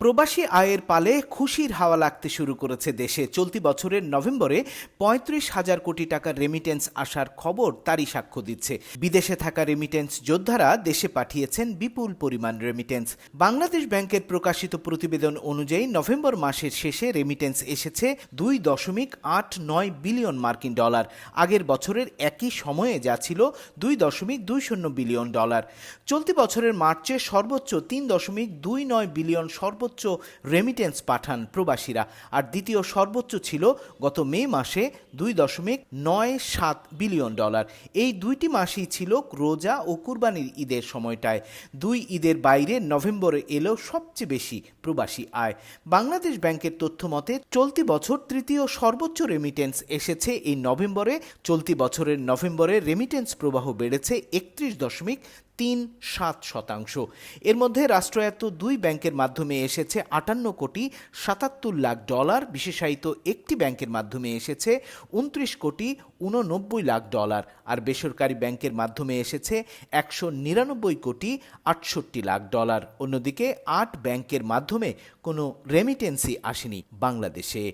প্রবাসী আয়ের পালে খুশির হাওয়া লাগতে শুরু করেছে দেশে। চলতি বছরের নভেম্বরে পঁয়ত্রিশ হাজার কোটি টাকার রেমিটেন্স আসার খবর তারই সাক্ষ্য দিচ্ছে। বিদেশে থাকা রেমিটেন্স যোদ্ধারা দেশে পাঠিয়েছেন বিপুল পরিমাণ রেমিটেন্স বাংলাদেশ ব্যাংকের প্রকাশিত প্রতিবেদন অনুযায়ী নভেম্বর মাসের শেষে রেমিটেন্স এসেছে দুই দশমিক আট নয় বিলিয়ন মার্কিন ডলার। আগের বছরের একই সময়ে যা ছিল দুই দশমিক দুই শূন্য বিলিয়ন ডলার। চলতি বছরের মার্চে সর্বোচ্চ তিন দশমিক দুই নয় বিলিয়ন সর্বোচ্চ রেমিটেন্স পাঠান প্রবাসীরা। আর দ্বিতীয় সর্বোচ্চ ছিল গত মে মাসে দুই দশমিক নয় সাত বিলিয়ন ডলার। এই দুইটি মাসই ছিল রোজা ও কুরবানির ঈদের সময়টায়। দুই ঈদের বাইরে নভেম্বরে এলো সবচেয়ে বেশি প্রবাসী আয়। বাংলাদেশ ব্যাংকের তথ্য মতে, চলতি বছর তৃতীয় সর্বোচ্চ রেমিটেন্স এসেছে এই নভেম্বরে। চলতি বছরের নভেম্বরে রেমিটেন্স প্রবাহ বেড়েছে একত্রিশ দশমিক তিন সাত শতাংশ। এর মধ্যে রাষ্ট্রায়ত্ত দুই ব্যাংকের মাধ্যমে এসেছে আটান্ন কোটি সাতাত্তর লাখ ডলার, বিশেষায়িত একটি ব্যাংকের মাধ্যমে এসেছে উনত্রিশ কোটি উননব্বই লাখ ডলার, আর বেসরকারি ব্যাংকের মাধ্যমে এসেছে একশো নিরানব্বই কোটি আটষট্টি লাখ ডলার। অন্যদিকে আট ব্যাংকের মাধ্যমে কোনো রেমিটেন্সি আসেনি বাংলাদেশে।